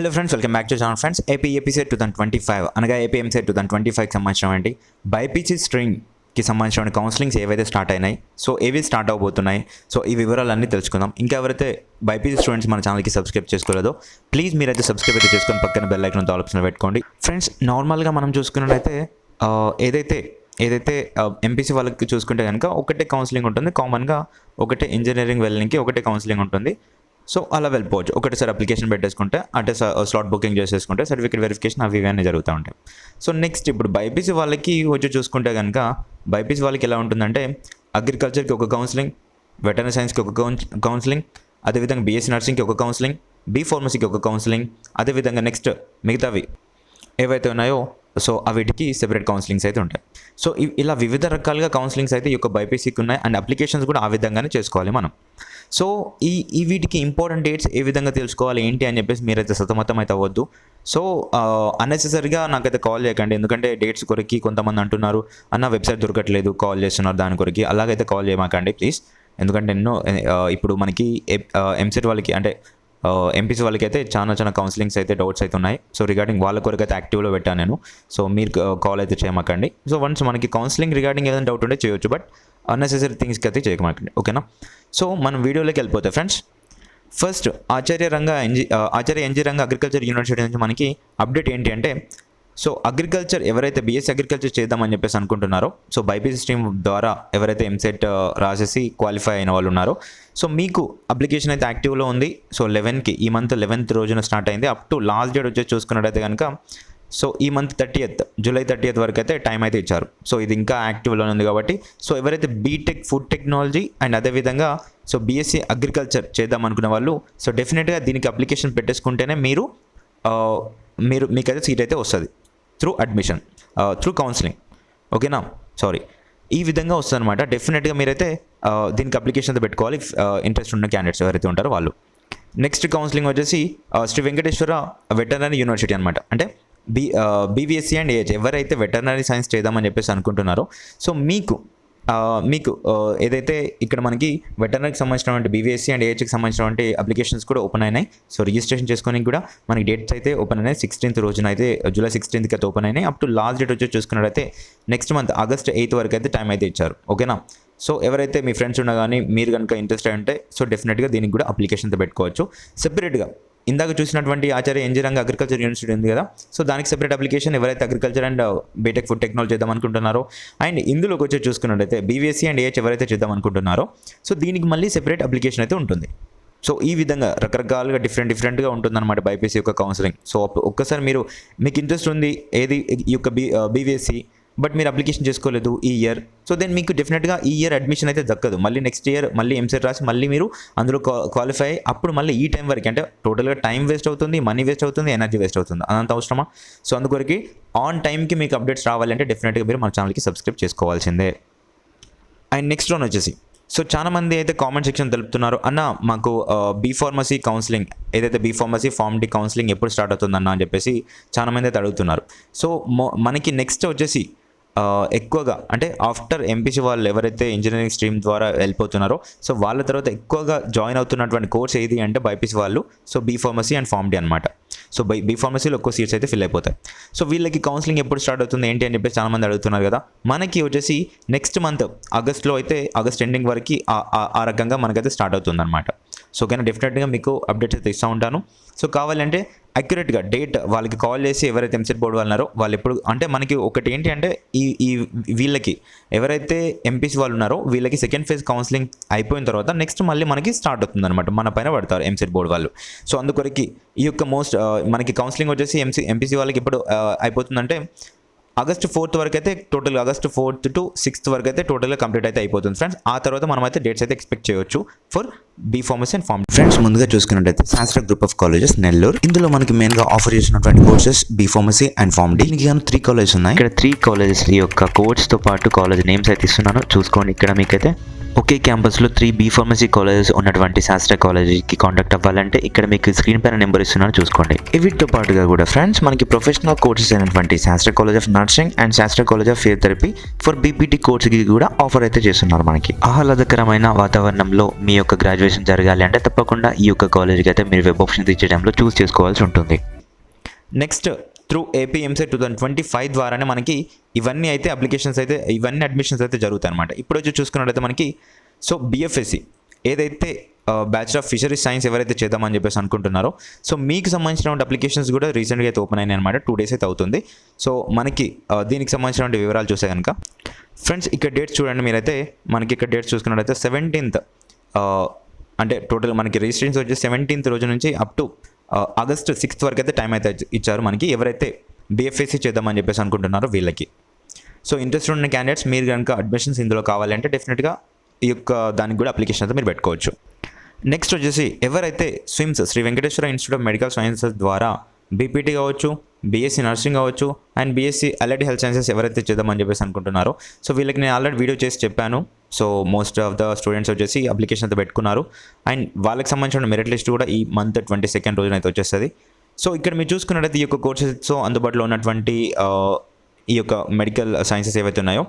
Hello friends welcome back to channel. Friends AP episode two thousand twenty five అనగా AP two thousand twenty ఫైవ్కి సంబంధించినటువంటి BiPC స్ట్రీమ్కి సంబంధించిన counsellings ఏవైతే start అయినాయి so ఏవి స్టార్ట్ అవబోతున్నాయి సో ఈ వివరాలన్నీ తెలుసుకుందాం. ఇంకా ఎవరైతే బైపీసీ స్టూడెంట్స్ మన ఛానల్కి సబ్స్క్రైబ్ చేసుకోలేదో ప్లీజ్ మీరైతే సబ్స్క్రైబ్ అయితే చేసుకొని పక్కన బెల్ ఐకన్ ఆప్షన్ పెట్టుకోండి. ఫ్రెండ్స్ నార్మల్గా మనం చూసుకున్నట్టయితే ఏదైతే ఏదైతే ఎంపీసీ వాళ్ళకి చూసుకుంటే కనుక ఒకటే కౌన్సిలింగ్ ఉంటుంది. కామన్గా ఒకటే ఇంజనీరింగ్ వెళ్ళడానికి ఒకటే కౌన్సిలింగ్ ఉంటుంది. సో అలా వెళ్ళిపోవచ్చు. ఒకటేసారి అప్లికేషన్ పెట్టేసుకుంటే అంటే స్లాట్ బుకింగ్ చేసేసుకుంటే సర్టిఫికేట్ వెరిఫికేషన్ అవి ఇవన్నీ జరుగుతూ ఉంటాయి. సో నెక్స్ట్ ఇప్పుడు బైపీసీ వాళ్ళకి వచ్చి చూసుకుంటే కనుక బైపీసీ వాళ్ళకి ఎలా ఉంటుందంటే అగ్రికల్చర్కి ఒక కౌన్సిలింగ్ వెటర్నరీ సైన్స్కి ఒక కౌన్ కౌన్సిలింగ్ అదేవిధంగా బీఎస్సీ నర్సింగ్కి ఒక కౌన్సిలింగ్ బీ ఫార్మసీకి ఒక కౌన్సిలింగ్ అదేవిధంగా నెక్స్ట్ మిగతావి ఏవైతే ఉన్నాయో సో వీటికి సెపరేట్ కౌన్సిలింగ్స్ అయితే ఉంటాయి. సో ఇలా వివిధ రకాలుగా కౌన్సిలింగ్స్ అయితే ఈ యొక్క బైపీసీకి ఉన్నాయి. అండ్ అప్లికేషన్స్ కూడా ఆ విధంగానే చేసుకోవాలి మనం. సో ఈ ఈ వీటికి ఇంపార్టెంట్ డేట్స్ ఏ విధంగా తెలుసుకోవాలి ఏంటి అని చెప్పేసి మీరైతే సతమతం అయితే అవ్వద్దు. సో అన్నెసెసరీగా నాకైతే కాల్ చేయకండి. ఎందుకంటే డేట్స్ కొరకి కొంతమంది అంటున్నారు అన్న వెబ్సైట్ దొరకట్లేదు కాల్ చేస్తున్నారు దాని కొరకి. అలాగైతే కాల్ చేయమాకండి ప్లీజ్ ఎందుకంటే ఎన్నో ఇప్పుడు మనకి ఎంసెట్ వాళ్ళకి అంటే ఎంపీసీ వాళ్ళకైతే చాలా చాలా కౌన్సిలింగ్స్ అయితే డౌట్స్ అయితే ఉన్నాయి. సో రిగార్డింగ్ వాళ్ళ కొరకు అయితే యాక్టివ్లో పెట్టాను నేను. సో మీరు uh, కాల్ అయితే చేయమకండి. సో వన్స్ మనకి కౌన్సిలింగ్ రిగార్డింగ్ ఏదైనా డౌట్ ఉంటే చేయొచ్చు బట్ అన్నెసెసరీ థింగ్స్కి అయితే చేయమకండి. ఓకేనా సో మనం వీడియోలోకి వెళ్ళిపోతే friends first Acharya Ranga NG uh, Acharya NG Ranga agriculture university నుంచి మనకి అప్డేట్ ఏంటి అంటే సో అగ్రికల్చర్ ఎవరైతే బీఎస్సీ అగ్రికల్చర్ చేద్దామని చెప్పేసి అనుకుంటున్నారో సో బైపీసీ స్ట్రీమ్ ద్వారా ఎవరైతే ఎంసెట్ రాసేసి క్వాలిఫై అయిన వాళ్ళు ఉన్నారో సో మీకు అప్లికేషన్ అయితే యాక్టివ్లో ఉంది. సో లెవెన్కి ఈ మంత్ లెవెన్త్ రోజున స్టార్ట్ అయింది. అప్ టు లాస్ట్ డేట్ వచ్చేసి చూసుకున్నట్టయితే కనుక సో ఈ మంత్ థర్టీయత్ జూలై థర్టీయత్ వరకు అయితే టైం అయితే ఇచ్చారు. సో ఇది ఇంకా యాక్టివ్లోనే ఉంది కాబట్టి సో ఎవరైతే బీటెక్ ఫుడ్ టెక్నాలజీ అండ్ అదేవిధంగా సో బీఎస్సీ అగ్రికల్చర్ చేద్దాం అనుకున్న వాళ్ళు సో డెఫినెట్గా దీనికి అప్లికేషన్ పెట్టేసుకుంటేనే మీరు మీరు మీకైతే సీట్ అయితే వస్తుంది. త్రూ అడ్మిషన్ త్రూ కౌన్సిలింగ్ ఓకేనా సారీ ఈ విధంగా వస్తుంది అనమాట డెఫినెట్గా మీరైతే uh, దీనికి అప్లికేషన్ అయితే పెట్టుకోవాలి ఇంట్రెస్ట్ uh, ఉన్న క్యాండిడేట్స్ ఎవరైతే ఉంటారో వాళ్ళు. నెక్స్ట్ కౌన్సిలింగ్ వచ్చేసి uh, Sri Venkateswara veterinary university అనమాట అంటే బీ బీవీఎస్సీ అండ్ ఏహెచ్ ఎవరైతే వెటర్నరీ సైన్స్ చేద్దామని చెప్పేసి అనుకుంటున్నారో సో మీకు మీకు ఏదైతే ఇక్కడ మనకి వెటర్నరీకి సంబంధించినటువంటి బీవీఎస్సీ అండ్ ఏహెచ్కి సంబంధించినటువంటి అప్లికేషన్స్ కూడా ఓపెన్ అయినాయి. సో రిజిస్ట్రేషన్ చేసుకోవడానికి కూడా మనకి డేట్స్ అయితే ఓపెన్ అయినాయి. సిక్స్టీన్త్ రోజున అయితే జూలై సిక్స్టీన్త్కి అయితే ఓపెన్ అయినాయి. అప్ టు లాస్ట్ డేట్ వచ్చి చూసుకున్నట్టయితే నెక్స్ట్ మంత్ ఆగస్ట్ ఎయిత్ వరకు అయితే టైం అయితే ఇచ్చారు. ఓకేనా? సో ఎవరైతే మీ ఫ్రెండ్స్ ఉన్నా కానీ మీరు కనుక ఇంట్రెస్ట్ ఉంటే సో డెఫినెట్గా దీనికి కూడా అప్లికేషన్తో పెట్టుకోవచ్చు. సెపరేట్గా ఇందాక చూసినటువంటి ఆచార్య ఎన్జీ అగ్రికల్చర్ యూనివర్సిటీ ఉంది కదా. సో దానికి సెపరేట్ అప్లికేషన్ ఎవరైతే agriculture and BTech food technology చేద్దాం అనుకుంటున్నారో అండ్ ఇందులోకి వచ్చి చూసుకున్నట్టయితే బీవీఎస్సీ అండ్ ఏహెచ్ ఎవరైతే చేద్దాం అనుకుంటున్నారో సో దీనికి మళ్ళీ సెపరేట్ అప్లికేషన్ అయితే ఉంటుంది. సో ఈ విధంగా రకరకాలుగా డిఫరెంట్ డిఫరెంట్గా ఉంటుందన్నమాట బైపీసీ యొక్క కౌన్సిలింగ్ సో ఒక్కసారి మీరు మీకు ఇంట్రెస్ట్ ఉంది ఏది ఈ యొక్క బీ బీవీఎస్సీ uh, బట్ మీరు అప్లికేషన్ చేసుకోలేదు ఈ ఇయర్. సో దెన్ మీకు డెఫినెట్గా ఈ ఇయర్ అడ్మిషన్ అయితే దక్కదు. మళ్ళీ నెక్స్ట్ ఇయర్ మళ్ళీ ఎంసెట్ రాసి మళ్ళీ మీరు అందులో క్వాలిఫై అయ్యి అప్పుడు మళ్ళీ ఈ టైం వరకు అంటే టోటల్గా టైం వేస్ట్ అవుతుంది మనీ వేస్ట్ అవుతుంది ఎనర్జీ వేస్ట్ అవుతుంది. అదంత అవసరమా? సో అందుకొరకి ఆన్ టైంకి మీకు అప్డేట్స్ రావాలంటే డెఫినెట్గా మీరు మన ఛానల్కి సబ్స్క్రైబ్ చేసుకోవాల్సిందే. అండ్ నెక్స్ట్ వన్ వచ్చేసి సో చాలా మంది అయితే కామెంట్ సెక్షన్ తెలుపుతున్నారు అన్న మాకు బీ ఫార్మసీ కౌన్సిలింగ్ ఏదైతే B pharmacy pharm D counselling ఎప్పుడు స్టార్ట్ అవుతుందన్న? అని చెప్పేసి చాలా మంది అయితే అడుగుతున్నారు. సో మనకి నెక్స్ట్ వచ్చేసి ఎక్కువగా అంటే ఆఫ్టర్ ఎంపీసీ వాళ్ళు ఎవరైతే ఇంజనీరింగ్ స్ట్రీమ్ ద్వారా వెళ్ళిపోతున్నారో సో వాళ్ళ తర్వాత ఎక్కువగా జాయిన్ అవుతున్నటువంటి కోర్స్ ఏది అంటే బైపీసీ వాళ్ళు so B pharmacy and pharm D అనమాట సో బై బీ ఫార్మసీలో ఎక్కువ సీట్స్ అయితే ఫిల్ అయిపోతాయి. సో వీళ్ళకి కౌన్సిలింగ్ ఎప్పుడు స్టార్ట్ అవుతుంది ఏంటి అని చెప్పేసి చాలామంది అడుగుతున్నారు కదా. మనకి వచ్చేసి నెక్స్ట్ మంత్ ఆగస్ట్లో అయితే ఆగస్ట్ ఎండింగ్ వరకు ఆ- ఆ రకంగా మనకైతే స్టార్ట్ అవుతుంది అనమాట సో ఓకేనా డెఫినెట్గా మీకు అప్డేట్స్ అయితే ఇస్తూ ఉంటాను. సో కావాలంటే అక్యురేట్గా డేట్ వాళ్ళకి కాల్ చేసి ఎవరైతే ఎంసెట్ బోర్డు వాళ్ళన్నారో వాళ్ళు ఎప్పుడు అంటే మనకి ఒకటి ఏంటి అంటే ఈ ఈ వీళ్ళకి ఎవరైతే ఎంపీసీ వాళ్ళు ఉన్నారో వీళ్ళకి సెకండ్ ఫేజ్ కౌన్సిలింగ్ అయిపోయిన తర్వాత నెక్స్ట్ మళ్ళీ మనకి స్టార్ట్ అవుతుంది అనమాట మన పైన పడతారు ఎంసెట్ బోర్డు వాళ్ళు. సో అందుకొరకు ఈ యొక్క మోస్ట్ మనకి కౌన్సిలింగ్ వచ్చేసి ఎంసీ ఎంపీసీ వాళ్ళకి ఎప్పుడు అయిపోతుందంటే ఆగస్ట్ ఫోర్త్ వరకు అయితే total August fourth to sixth వరకు అయితే టోటల్గా కంప్లీట్ అయితే అయిపోతుంది ఫ్రెండ్స్. ఆ తర్వాత మనం అయితే డేట్స్ అయితే ఎక్స్పెక్ట్ చేయొచ్చు for B pharmacy and pharm. Friends ముందుగా చూసుకున్నట్టయితే శాస్త్ర గ్రూప్ ఆఫ్ కాలేజెస్ నెల్లూరు. ఇందులో మనకి మెయిన్గా ఆఫర్ చేసినటువంటి courses B pharmacy and pharm D దీనికి గాను త్రీ కాలేజెస్ ఉన్నాయి? ఇక్కడ త్రీ కాలేజెస్ యొక్క కోర్స్తో పాటు కాలేజ్ నేమ్స్ అయితే ఇస్తున్నాను. చూసుకోండి ఇక్కడ మీకైతే. ఒకే క్యాంపస్లో త్రీ బీ ఫార్మసీ కాలేజెస్ ఉన్నటువంటి శాస్త్ర కాలేజీకి కాంటాక్ట్ అవ్వాలంటే ఇక్కడ మీకు స్క్రీన్ పైన నెంబర్ ఇస్తున్నాను చూసుకోండి. వీటితో పాటుగా కూడా ఫ్రెండ్స్ మనకి ప్రొఫెషనల్ కోర్సెస్ అయినటువంటి Sastra college of nursing and Sastra college of physiotherapy for BPT కోర్స్కి కూడా ఆఫర్ అయితే చేస్తున్నారు మనకి. ఆహ్లాదకరమైన వాతావరణంలో మీ యొక్క గ్రాడ్యుయేషన్ జరగాలి అంటే తప్పకుండా ఈ యొక్క కాలేజ్కి అయితే మీరు వెబ్ ఆప్షన్ టైంలో చూస్ చేసుకోవాల్సి ఉంటుంది. Next through APMC two thousand twenty five ద్వారానే మనకి ఇవన్నీ అయితే అప్లికేషన్స్ అయితే ఇవన్నీ అడ్మిషన్స్ అయితే జరుగుతాయి అనమాట ఇప్పుడు వచ్చి చూసుకున్నట్లయితే మనకి సో బిఎఫ్ఎస్సి ఏదైతే బ్యాచులర్ ఆఫ్ ఫిషరీస్ సైన్స్ ఎవరైతే చేద్దామని చెప్పేసి అనుకుంటున్నారో సో మీకు సంబంధించిన అప్లికేషన్స్ కూడా రీసెంట్గా అయితే ఓపెన్ అయినాయి అనమాట టూ డేస్ అయితే అవుతుంది. సో మనకి దీనికి సంబంధించిన వివరాలు చూసే కనుక ఫ్రెండ్స్ ఇక్కడ డేట్స్ చూడండి మీరైతే మనకి ఇక్కడ డేట్స్ చూసుకున్నట్లయితే సెవెంటీన్త్ అంటే టోటల్ మనకి రిజిస్ట్రేషన్స్ వచ్చి సెవెంటీన్త్ రోజు నుంచి అప్ టు ఆగస్ట్ సిక్స్త్ వరకు అయితే టైం అయితే ఇచ్చారు మనకి. ఎవరైతే బీఎఫ్ఎస్సీ చేద్దామని చెప్పేసి అనుకుంటున్నారో వీళ్ళకి. సో ఇంట్రెస్ట్ ఉన్న క్యాండిడేట్స్ మీరు కనుక అడ్మిషన్స్ ఇందులో కావాలంటే డెఫినెట్గా ఈ యొక్క దానికి కూడా అప్లికేషన్ అయితే మీరు పెట్టుకోవచ్చు. నెక్స్ట్ వచ్చేసి ఎవరైతే SVIMS Sri Venkateswara institute of medical sciences ద్వారా బీపీటీ కావచ్చు బీఎస్సీ నర్సింగ్ కావచ్చు and BSc allied health sciences ఎవరైతే చేద్దామని చెప్పేసి అనుకుంటున్నారో. సో వీళ్ళకి నేను ఆల్రెడీ వీడియో చేసి చెప్పాను. So most of the students వచ్చేసి అప్లికేషన్ అయితే పెట్టుకున్నారు. అండ్ వాళ్ళకి సంబంధించిన మెరిట్ లిస్ట్ కూడా ఈ మంత్ ట్వంటీ సెకండ్ రోజున అయితే వచ్చేస్తుంది. సో ఇక్కడ మీరు చూసుకున్నట్టయితే ఈ యొక్క కోర్సెస్ అందుబాటులో ఉన్నటువంటి uh, ఈ యొక్క మెడికల్ సైన్సెస్ ఏవైతే ఉన్నాయో.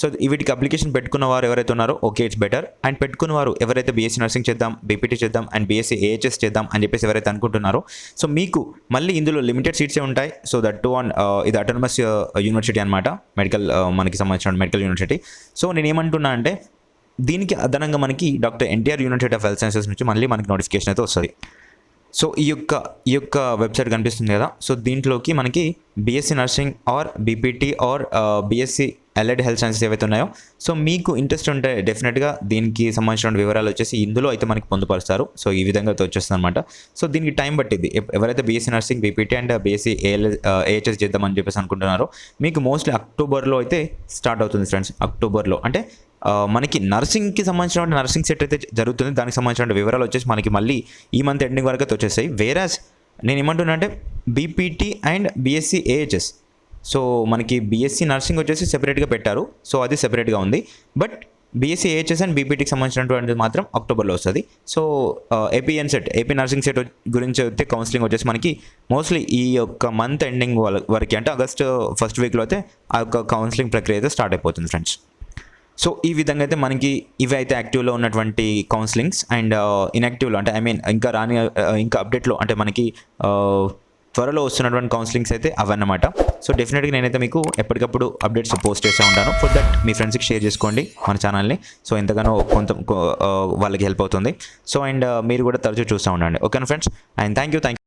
సో వీటికి అప్లికేషన్ పెట్టుకున్న వారు ఎవరైతే ఉన్నారో ఓకే ఇట్స్ బెటర్ అండ్ పెట్టుకున్న వారు ఎవరైతే బీఎస్సీ నర్సింగ్ చేద్దాం బీపీటీ చేద్దాం అండ్ బీఎస్సీ ఏహెచ్ఎస్ చేద్దాం అని చెప్పేసి ఎవరైతే అనుకుంటున్నారో సో మీకు మళ్ళీ ఇందులో లిమిటెడ్ సీట్సే ఉంటాయి. సో దట్ టు ఆన్ ఇది అటోనమస్ యూనివర్సిటీ అనమాట మెడికల్ మనకి సంబంధించిన మెడికల్ యూనివర్సిటీ సో నేను ఏమంటున్నా అంటే దీనికి అదనంగా మనకి doctor NTR university of health sciences నుంచి మళ్ళీ మనకి నోటిఫికేషన్ అయితే వస్తుంది. సో ఈ యొక్క ఈ యొక్క వెబ్సైట్ కనిపిస్తుంది కదా? సో దీంట్లోకి మనకి BSc nursing or BPT or BSc allied health sciences ఏవైతే ఉన్నాయో సో మీకు ఇంట్రెస్ట్ ఉంటే డెఫినెట్గా దీనికి సంబంధించిన వివరాలు వచ్చేసి ఇందులో అయితే మనకి పొందుపరుస్తారు. సో ఈ విధంగా అయితే వచ్చేస్తుంది అనమాట సో దీనికి టైం పట్టింది ఎవరైతే BSc nursing BPT and BSc AL AHS చేద్దామని చెప్పేసి అనుకుంటున్నారో మీకు మోస్ట్లీ అక్టోబర్లో అయితే స్టార్ట్ అవుతుంది ఫ్రెండ్స్ అక్టోబర్లో అంటే మనకి నర్సింగ్కి సంబంధించిన నర్సింగ్ సెట్ అయితే జరుగుతుంది. దానికి సంబంధించిన వివరాలు వచ్చేసి మనకి మళ్ళీ ఈ మంత్ ఎండింగ్ వరకు అయితే వచ్చేసాయి వేరాజ్ నేను ఏమంటున్నా అంటే BPT and BSc AHS so మనకి బీఎస్సీ నర్సింగ్ వచ్చేసి సెపరేట్గా పెట్టారు. సో అది సెపరేట్గా ఉంది. బట్ బీఎస్సీ ఏహెచ్ఎస్ అండ్ బీపీటీకి సంబంధించినటువంటిది మాత్రం అక్టోబర్లో వస్తుంది. So APN CET AP nursing CET గురించి అయితే కౌన్సిలింగ్ వచ్చేసి మనకి మోస్ట్లీ ఈ యొక్క మంత్ ఎండింగ్ వరకు అంటే ఆగస్ట్ ఫస్ట్ వీక్లో అయితే ఆ యొక్క కౌన్సిలింగ్ ప్రక్రియ అయితే స్టార్ట్ అయిపోతుంది ఫ్రెండ్స్ సో ఈ విధంగా అయితే మనకి ఇవి అయితే యాక్టివ్లో ఉన్నటువంటి కౌన్సిలింగ్స్ అండ్ uh, ఇన్యాక్టివ్లో అంటే ఐ మీన్ ఇంకా రాని uh, ఇంకా అప్డేట్లో అంటే మనకి uh, త్వరలో వస్తున్నటువంటి కౌన్సిలింగ్స్ అయితే అవన్నమాట. సో డెఫినెట్గా నేనైతే మీకు ఎప్పటికప్పుడు అప్డేట్స్ పోస్ట్ చేస్తూ ఉంటాను. ఫర్ దట్ మీ ఫ్రెండ్స్కి షేర్ చేసుకోండి మన ఛానల్ని సో ఎంతగానో కొంత వాళ్ళకి హెల్ప్ అవుతుంది. సో అండ్ మీరు కూడా తరచూ చూస్తూ ఉండండి. ఓకేనా friends and thank you thank you